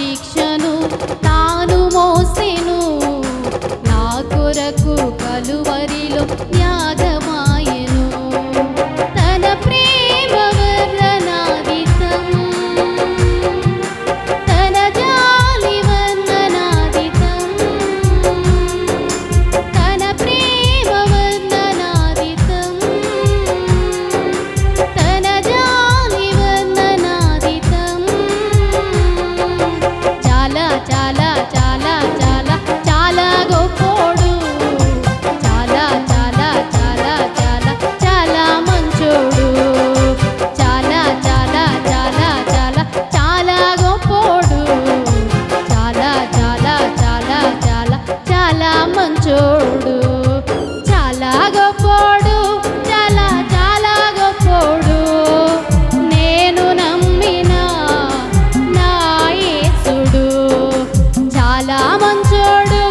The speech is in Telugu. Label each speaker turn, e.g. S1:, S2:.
S1: శిక్షను తాను మోసెను. నా కొరకు కలువరిలో ചാടും